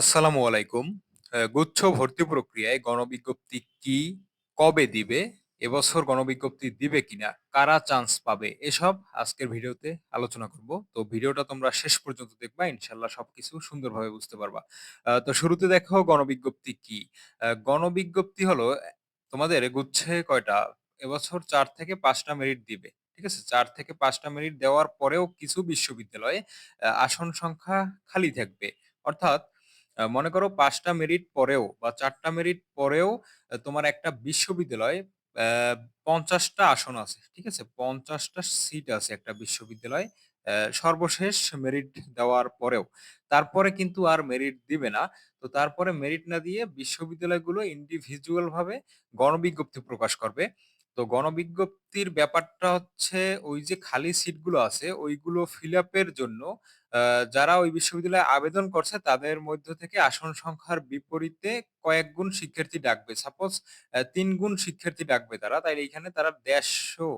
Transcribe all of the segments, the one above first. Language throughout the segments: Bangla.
আসসালামু আলাইকুম। গুচ্ছ ভর্তি প্রক্রিয়ায় গণবিজ্ঞপ্তি কি? কবে দিবে? এবছর গণবিজ্ঞপ্তি দিবে কিনা? কারা চান্স পাবে? এসব আজকের ভিডিওতে আলোচনা করব। তো ভিডিওটা তোমরা শেষ পর্যন্ত দেখবা। ইনশাল্লাহ সবকিছু সুন্দরভাবে বুঝতে পারবা। তো শুরুতে দেখো গণবিজ্ঞপ্তি কি? গণবিজ্ঞপ্তি হলো, তোমাদের গুচ্ছে কয়টা? এবছর চার থেকে পাঁচটা মেরিট দিবে। ঠিক আছে? চার থেকে পাঁচটা মেরিট দেওয়ার পরেও কিছু বিশ্ববিদ্যালয়ে আসন সংখ্যা খালি থাকবে। অর্থাৎ মনে করো পাঁচটা মেরিট পরেও বা ৪ টা মেরিট পরেও তোমার একটা বিশ্ববিদ্যালয়ে পঞ্চাশটা আসন আছে। ঠিক আছে? পঞ্চাশটা সিট আছে একটা বিশ্ববিদ্যালয়ে সর্বশেষ মেরিট দেওয়ার পরেও। তারপরে কিন্তু আর মেরিট দিবে না। তো তারপরে মেরিট না দিয়ে বিশ্ববিদ্যালয়গুলো ইন্ডিভিজুয়াল ভাবে গণবিজ্ঞপ্তি প্রকাশ করবে। তো গণবিজ্ঞপ্তির ব্যাপারটা হচ্ছে, ওই যে খালি সিটগুলো আছে, ওইগুলো ফিল আপ এর জন্য যারা ওই বিশ্ববিদ্যালয়ে আবেদন করছে তাদের মধ্য থেকে আসন সংখ্যার বিপরীতে কয়েক গুণ শিক্ষার্থী ডাকবে। সাপোজ তিন ৩ গুণ শিক্ষার্থী ডাকবে তারা। তাই এখানে তারা ১৫০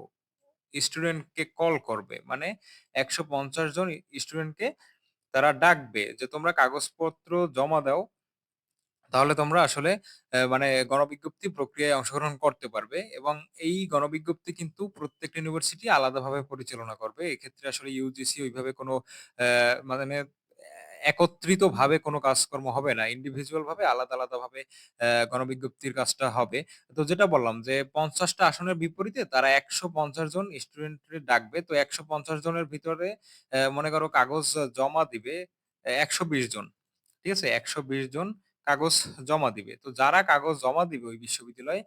স্টুডেন্টকে কল করবে। মানে ১৫০ জন স্টুডেন্টকে তারা ডাকবে যে, "তোমরা কাগজপত্র জমা দাও।" তাহলে তোমরা আসলে অ্যা মানে গণবিজ্ঞপ্তি প্রক্রিয়ায় অংশগ্রহণ করতে পারবে এবং এই গণবিজ্ঞপ্তি কিন্তু প্রত্যেকটা ইউনিভার্সিটি আলাদাভাবে পরিচালনা করবে। এক্ষেত্রে আসলে ইউজিসি ওইভাবে কোনো অ্যা মানে অ্যা একত্রিতভাবে কোনো কাজকর্ম হবে না। ইন্ডিভিজুয়াল ভাবে আলাদা, আলাদাভাবে অ্যা গণবিজ্ঞপ্তির কাজটা হবে। তো যেটা বললাম যে পঞ্চাশটা আসনের বিপরীতে তারা ১৫০ জন স্টুডেন্টরে ডাকবে। তো ১৫০ জনের ভিতরে অ্যা মনে করো কাগজ জমা দিবে একশো ১২০ জন। ঠিক আছে? ১২০ জন কাগজ জমা দিবে। তো যারা কাগজ জমা দিবে ওই বিশ্ববিদ্যালয়ে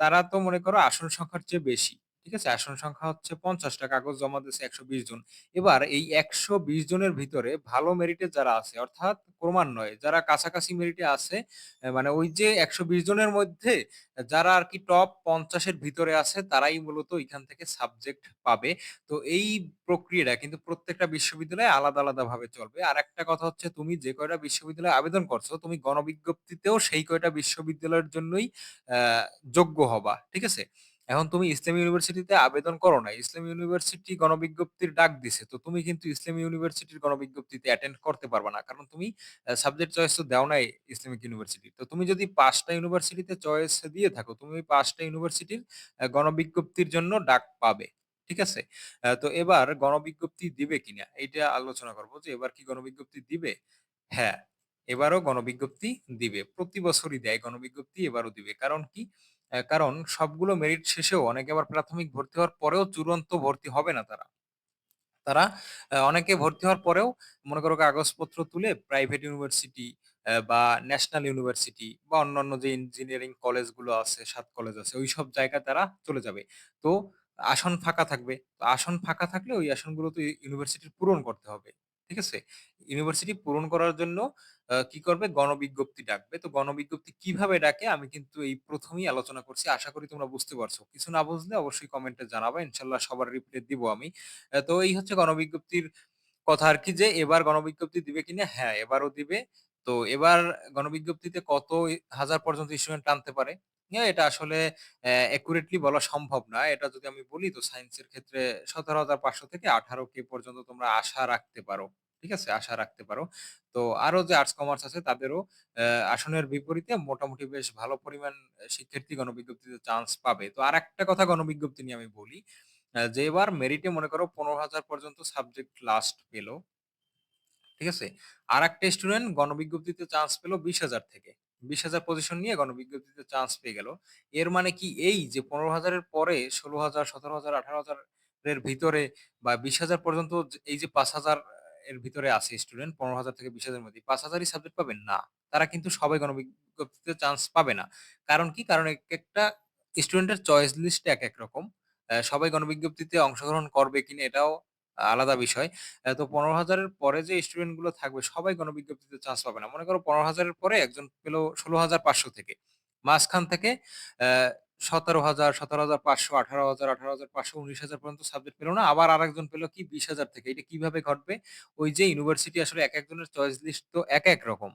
তারা তো মনে করো আসন সংখ্যার চেয়ে বেশি। ঠিক আছে? আসন সংখ্যা হচ্ছে ৫০ টা কাগজ জমা দিয়েছে ১২০ জন। এবার এই ১২০ জনের ভিতরে ভালো মেরিটে যারা আছে অর্থাৎ ক্রমান্বয়ে যারা কাছাকাছি মেরিটে আছে মানে ওই যে ১২০ জনের মধ্যে যারা আর কি টপ পঞ্চাশের ভিতরে আছে তারাই মূলত এখান থেকে সাবজেক্ট পাবে। তো এই প্রক্রিয়াটা কিন্তু প্রত্যেকটা বিশ্ববিদ্যালয়ে আলাদা, আলাদাভাবে চলবে। আরেকটা কথা হচ্ছে তুমি যে কয়টা বিশ্ববিদ্যালয়ে আবেদন করছ তুমি গণবিজ্ঞপ্তিতেও সেই কয়টা বিশ্ববিদ্যালয়ের জন্যই যোগ্য হবা। ঠিক আছে? এখন তুমি ইসলামী ইউনিভার্সিটিতে আবেদন করো নাই। ইসলামী ইউনিভার্সিটি গণবিজ্ঞপ্তির ডাক দিছে। তো তুমি কিন্তু ইসলামী ইউনিভার্সিটির গণবিজ্ঞপ্তিতে অ্যাটেন্ড করতে পারবা না। কারণ তুমি সাবজেক্ট চয়েস তো দেও নাই ইসলামিক ইউনিভার্সিটি। তো তুমি যদি ৫ টা ইউনিভার্সিটিতে চয়েস দিয়ে থাকো, তুমি ওই ৫ টা ইউনিভার্সিটির গণবিজ্ঞপ্তির জন্য ডাক পাবে। ঠিক আছে? তো এবার গণবিজ্ঞপ্তি দিবে কিনা এইটা আলোচনা করব যে এবার কি গণবিজ্ঞপ্তি দিবে? হ্যাঁ, এবারও গণবিজ্ঞপ্তি দিবে। প্রতি বছরই দেয় গণবিজ্ঞপ্তি এবারও দিবে। কারণ কি? কারণ সবগুলো মেরিট শেষেও অনেকে আবার প্রাথমিক ভর্তি হওয়ার পরেও চূড়ান্ত ভর্তি হবে না তারা। তারা অনেকে ভর্তি হওয়ার পরেও মনে করো কাগজপত্র তুলে প্রাইভেট ইউনিভার্সিটি বা ন্যাশনাল ইউনিভার্সিটি বা অন্যান্য যে ইঞ্জিনিয়ারিং কলেজগুলো আছে, সাত কলেজ আছে ওই সব জায়গায় তারা চলে যাবে। তো আসন ফাঁকা থাকবে। আসন ফাঁকা থাকলে ওই আসনগুলো তো ইউনিভার্সিটির পূরণ করতে হবে। ঠিক আছে? ইউনিভার্সিটি পূরণ করার জন্য কি করবে? গণবিজ্ঞপ্তি ডাকবে। তো গণবিজ্ঞপ্তি কীভাবে ডাকে আমি কিন্তু এই প্রথমেই আলোচনা করছি। আশা করি তোমরা বুঝতে পারছ। কিছু না বুঝলে অবশ্যই কমেন্টে জানাবা। ইনশাল্লাহ সবার রিপ্লাই দিব আমি। তো এই হচ্ছে গণবিজ্ঞপ্তির কথা আর কি যে এবার গণবিজ্ঞপ্তি দিবে কিনা? হ্যাঁ, এবারও দিবে। তো এবার গণবিজ্ঞপ্তিতে কত হাজার পর্যন্ত স্টুডেন্ট টানতে পারে? এটা আসলে অ্যা একুরেটলি বলা সম্ভব না। এটা যদি আমি বলি তো সায়েন্সের ক্ষেত্রে ১৭৫০০ থেকে ১৮K পর্যন্ত তোমরা আশা রাখতে পারো। ঠিক আছে? আশা রাখতে পারো। তো আরও যে আর্টস কমার্স আছে তাদেরও আসনের বিপরীতে মোটামুটি বেশ ভালো পরিমাণ শিক্ষার্থী গণবিজ্ঞপ্তিতে চান্স পাবে। তো আরেকটা কথা গণবিজ্ঞপ্তি নিয়ে আমি বলি। অ্যা যে এবার মেরিটে মনে করো ১৫,০০০ পর্যন্ত সাবজেক্ট লাস্ট পেল ঠিক আছে? আর একটা স্টুডেন্ট গণবিজ্ঞপ্তিতে চান্স পেল বিশ হাজার থেকে। ২০,০০০ পজিশন নিয়ে গণবিজ্ঞপ্তিতে চান্স পেয়ে গেল। এর মানে কি এই যে পনেরো হাজারের পরে ১৬,০০০, ১৭,০০০, ১৮,০০০ এর ভিতরে বা ২০,০০০ পর্যন্ত যে এই যে ৫,০০০ এর ভিতরে আছে স্টুডেন্ট ১৫,০০০ থেকে ২০,০০০ এর মধ্যে পাঁচ হাজারই সাবজেক্ট পাবে? না। তারা কিন্তু সবাই গণবিজ্ঞপ্তিতে চান্স পাবে না। কারণ কি? কারণ এক একটা স্টুডেন্টের চয়েস লিস্ট এক এক রকম। সবাই গণবিজ্ঞপ্তিতে অংশগ্রহণ করবে কিনা এটাও আলাদা বিষয়। তো পনেরো হাজারের পরে যে স্টুডেন্টগুলো থাকবে সবাই গণবিজ্ঞপ্তিতে চান্স পাবে না। মনে করো পনেরো হাজারের পরে একজন পেল ১৬,৫০০ থেকে। মাঝখান থেকে সতেরো হাজার সতেরো হাজার পাঁচশো আঠারো হাজার আঠারো হাজার পাঁচশো উনিশ হাজার পর্যন্ত সাবজেক্ট পেল না। আবার আরেকজন পেল কি ২০,০০০ থেকে। এটা কীভাবে ঘটবে? ওই যে ইউনিভার্সিটি আসলে এক একজনের চয়েস লিস্ট তো এক এক রকম।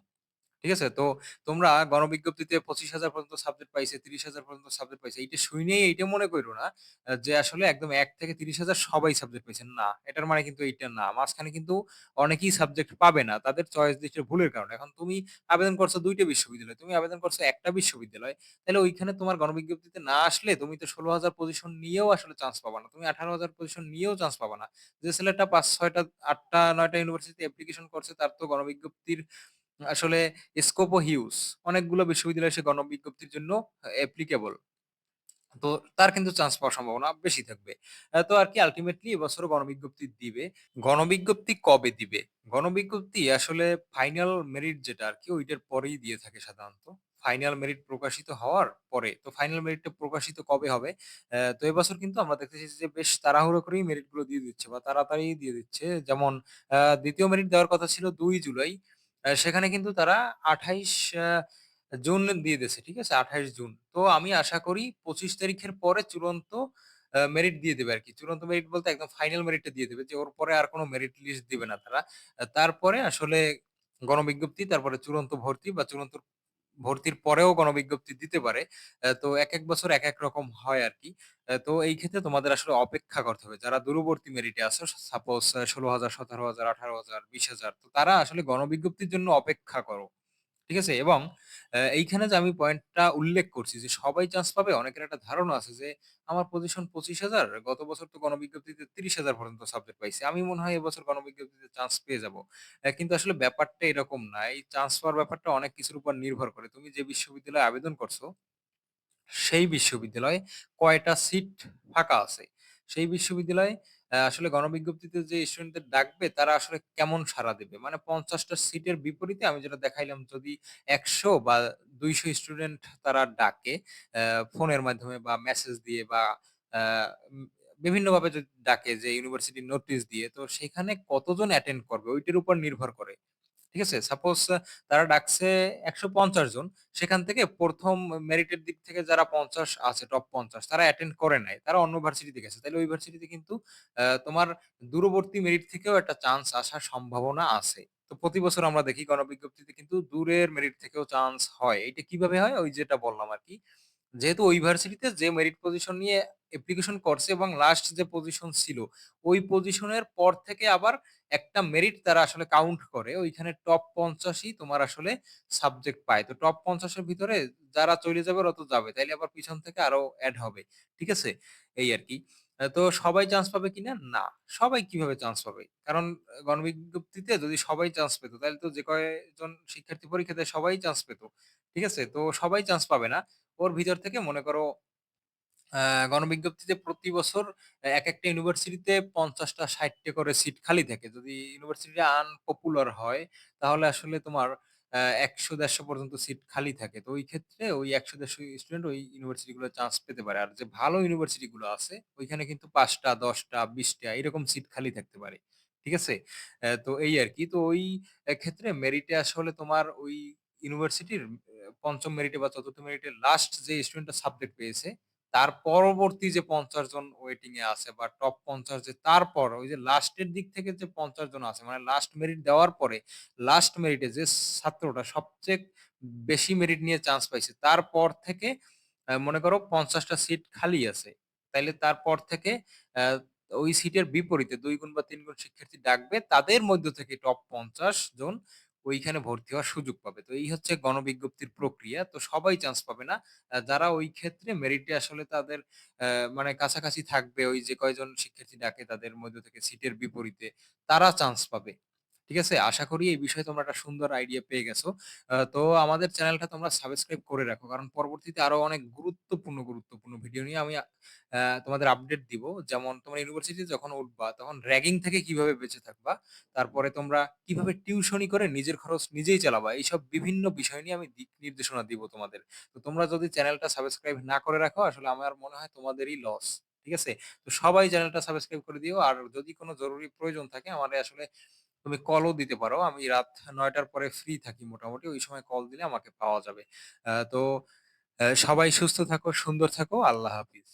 ঠিক আছে? তো তোমরা গণবিজ্ঞপ্তিতে ২৫,০০০ পর্যন্ত সাবজেক্ট পাইছে, ৩০,০০০ পর্যন্ত সাবজেক্ট পাইছে। এইটা শুইনেই এইটা মনে কইরো না যে আসলে একদম এক থেকে ৩০,০০০ সবাই সাবজেক্ট পাইছে। না, এটার মানে কিন্তু এইটা না। মাঝখানে কিন্তু অনেকেই সাবজেক্ট পাবে না। তাদের চয়েস লিস্টের ভুলের কারণে। এখন তুমি আবেদন করছ দুইটা বিশ্ববিদ্যালয় তুমি আবেদন করছ একটা বিশ্ববিদ্যালয় তাহলে ওইখানে তোমার গণবিজ্ঞপ্তিতে না আসলে তুমি তো ১৬,০০০ পজিশন নিয়েও আসলে চান্স পাবা না। তুমি ১৮,০০০ পজিশন নিয়েও চান্স পাবা না। যে ছেলেটা ৫-৬ টা ৮ টা ৯ টা ইউনিভার্সিটিতে অ্যাপ্লিকেশন করছে তার তো গণবিজ্ঞপ্তির আসলে স্কোপও হিউজ। অনেকগুলো বিশ্ববিদ্যালয় সে গণবিজ্ঞপ্তির জন্য অ্যাপ্লিকেবল। তো তার কিন্তু চান্স পাওয়ার সম্ভাবনা বেশি থাকবে। তো আরকি আলটিমেটলি এবছরও গণবিজ্ঞপ্তি দিবে। গণবিজ্ঞপ্তি কবে দিবে? গণবিজ্ঞপ্তি আসলে ফাইনাল মেরিট যেটা আরকি ওইটার পরেই দিয়ে থাকে সাধারণত। ফাইনাল মেরিট প্রকাশিত হওয়ার পরে। তো ফাইনাল মেরিটটা প্রকাশিত কবে হবে? তো এবছর কিন্তু আমরা দেখতেছি যে বেশ তাড়াহুড়ো করেই মেরিটগুলো দিয়ে দিচ্ছে বা তাড়াতাড়ি দিয়ে দিচ্ছে। যেমন ২য় মেরিট দেওয়ার কথা ছিল দুই জুলাই। সেখানে কিন্তু তারা ২৮ আ জুন দিয়ে দিয়েছে। ঠিক আছে? ২৮ জুন। তো আমি আশা করি ২৫ তারিখের পরে চূড়ান্ত মেরিট দিয়ে দেবে আর কি চূড়ান্ত মেরিট বলতে একদম ফাইনাল মেরিটটা দিয়ে দেবে যে ওর পরে আর কোনো মেরিট লিস্ট দিবে না তারা। তারপরে আসলে গণবিজ্ঞপ্তি, তারপরে চূড়ান্ত ভর্তি বা চূড়ান্ত ভর্তির পরেও গণবিজ্ঞপ্তি দিতে পারে। তো এক এক বছর এক এক রকম হয় আর কি তো এই ক্ষেত্রে তোমাদের আসলে অপেক্ষা করতে হবে। যারা দূরবর্তী মেরিটে আছো সাপোজ ষোলো হাজার, সতেরো হাজার, আঠারো হাজার, বিশ হাজার, তো তারা আসলে গণবিজ্ঞপ্তির জন্য অপেক্ষা করো। ঠিক আছে? এবং এইখানে যে আমি পয়েন্টটা উল্লেখ করছি যে সবাই চান্স পাবে, অনেকের একটা ধারণা আছে যে আমার পজিশন ২৫,০০০ গত বছর তো গণবিজ্ঞপ্তিতে ৩০,০০০ পর্যন্ত সাবজেক্ট পাইছি। আমি মনে হয় এবছর গণবিজ্ঞপ্তিতে চান্স পেয়ে যাব। কিন্তু আসলে ব্যাপারটা এরকম না। এই চান্স পাওয়ার ব্যাপারটা অনেক কিছুর উপর নির্ভর করে। তুমি যে বিশ্ববিদ্যালয়ে আবেদন করছ সেই বিশ্ববিদ্যালয়ে কয়টা সিট ফাঁকা আছে? সেই বিশ্ববিদ্যালয়ে আসলে গণবিজ্ঞপ্তিতে যে স্টুডেন্টদের ডাকবে, তারা আসলে কেমন সাড়া দেবে? মানে ৫০ টা সিটের বিপরীতে আমি যেটা দেখাইলাম, যদি ১০০ বা ২০০ স্টুডেন্ট তারা ডাকে ফোনের মাধ্যমে বা মেসেজ দিয়ে বা বিভিন্নভাবে যদি ডাকে যে ইউনিভার্সিটি নোটিশ দিয়ে, তো সেখানে কতজন অ্যাটেন্ড করবে ওইটার উপর নির্ভর করে। ঠিক আছে? সাপোজ তারা ডাকছে ১৫০ জন। সেখান থেকে ১ম মেরিটের দিক থেকে যারা ৫০ আছে টপ ৫০ তারা অ্যাটেন্ড করে নাই। তারা অন্য ভার্সিটিতে গেছে। তাহলে ওই ভার্সিটিতে কিন্তু তোমার দূরবর্তী মেরিট থেকেও একটা চান্স আসার সম্ভাবনা আছে। তো প্রতি বছর আমরা দেখি গণবিজ্ঞপ্তিতে কিন্তু দূরের মেরিট থেকেও চান্স হয়। এটা কীভাবে হয়? ওই যেটা বললাম আরকি। যেহেতু ওই ভার্সিটিতে যে মেরিট পজিশন নিয়ে অ্যাপ্লিকেশন করছে এবং লাস্ট যে পজিশন ছিল, ওই পজিশনের পর থেকে আবার একটা মেরিট তারা আসলে কাউন্ট করে। ওইখানে টপ পঞ্চাশই তোমার আসলে সাবজেক্ট পায়। তো টপ পঞ্চাশের ভিতরে যারা চলে যাবে ওরা তো যাবে। তাইলে আবার পিছন থেকে আরও অ্যাড হবে। ঠিক আছে? এই আর কি তো সবাই চান্স পাবে কিনা? না। সবাই কীভাবে চান্স পাবে? কারণ গণবিজ্ঞপ্তিতে যদি সবাই চান্স পেত, তাহলে তো যে কয়জন শিক্ষার্থী পরীক্ষা দেয় সবাই চান্স পেত। ঠিক আছে? তো সবাই চান্স পাবে না। ওর ভিতর থেকে মনে করো গণবিজ্ঞপ্তিতে প্রতি বছর এক একটা ইউনিভার্সিটিতে ৫০ টা ৬০ টা করে সিট খালি থাকে। যদি ইউনিভার্সিটিটা আনপপুলার হয়, তাহলে আসলে তোমার একশো ১০০-১৫০ পর্যন্ত সিট খালি থাকে। তো ওই ক্ষেত্রে ওই একশো দেড়শো স্টুডেন্ট ওই ইউনিভার্সিটিগুলো চান্স পেতে পারে। আর যে ভালো ইউনিভার্সিটি গুলো আছে, ওইখানে কিন্তু ৫ টা, ১০ টা, ২০ টা এরকম সিট খালি থাকতে পারে। ঠিক আছে? তো এই আর কি তো ওই ক্ষেত্রে মেরিটে আসলে তোমার ওই ইউনিভার্সিটির পঞ্চম ৫ম মেরিটে বা চতুর্থ মেরিটে লাস্ট যে স্টুডেন্টটা সাবজেক্ট পেয়েছে, তার পরবর্তী যে ৫০ জন ওয়েটিং এ আছে বা টপ ৫০ যে তারপর, ওই যে লাস্টের দিক থেকে যে ৫০ জন আছে মানে লাস্ট মেরিট দেওয়ার পরে লাস্ট মেরিটে যে ছাত্রটা সবচেয়ে বেশি মেরিট নিয়ে চান্স পাইছে, তারপর থেকে মনে করো পঞ্চাশটা সিট খালি আছে। তাইলে তারপর থেকে ওই সিটের বিপরীতে দুই গুণ বা ৩ গুণ শিক্ষার্থী ডাকবে। তাদের মধ্য থেকে টপ ৫০ জন ওইখানে ভর্তি হওয়ার সুযোগ পাবে। তো এই হচ্ছে গণবিজ্ঞপ্তির প্রক্রিয়া। তো সবাই চান্স পাবে না। যারা ওই ক্ষেত্রে মেরিটে আসলে তাদের আহ, মানে কাছাকাছি থাকবে, ওই যে কয়জন শিক্ষার্থী ডাকে তাদের মধ্যে থেকে সিটের বিপরীতে, তারা চান্স পাবে। ঠিক আছে? আশা করি এই বিষয়ে তোমরা একটা সুন্দর আইডিয়া পেয়ে গেছো। তো আমাদের চ্যানেলটা তোমরা সাবস্ক্রাইব করে রাখো। কারণ পরবর্তীতে আরও অনেক গুরুত্বপূর্ণ, গুরুত্বপূর্ণ ভিডিও নিয়ে আমি তোমাদের আপডেট দিব। যেমন তোমরা ইউনিভার্সিটি যখন উঠবা, তখন র‍্যাগিং থেকে কীভাবে বেঁচে থাকবা? তারপরে তোমরা কীভাবে টিউশনি করে নিজের খরচ নিজেই চালাবা? এইসব বিভিন্ন বিষয় নিয়ে আমি দিক নির্দেশনা দিব তোমাদের। তো তোমরা যদি চ্যানেলটা সাবস্ক্রাইব না করে রাখো, আসলে আমার মনে হয় তোমাদেরই লস। ঠিক আছে? তো সবাই চ্যানেলটা সাবস্ক্রাইব করে দিও। আর যদি কোনো জরুরি প্রয়োজন থাকে আমারে আসলে তুমি কলও দিতে পারো। আমি রাত নয়টার পরে ফ্রি থাকি মোটামুটি। ওই সময় কল দিলে আমাকে পাওয়া যাবে। তো সবাই সুস্থ থাকো, সুন্দর থাকো। আল্লাহ হাফিজ।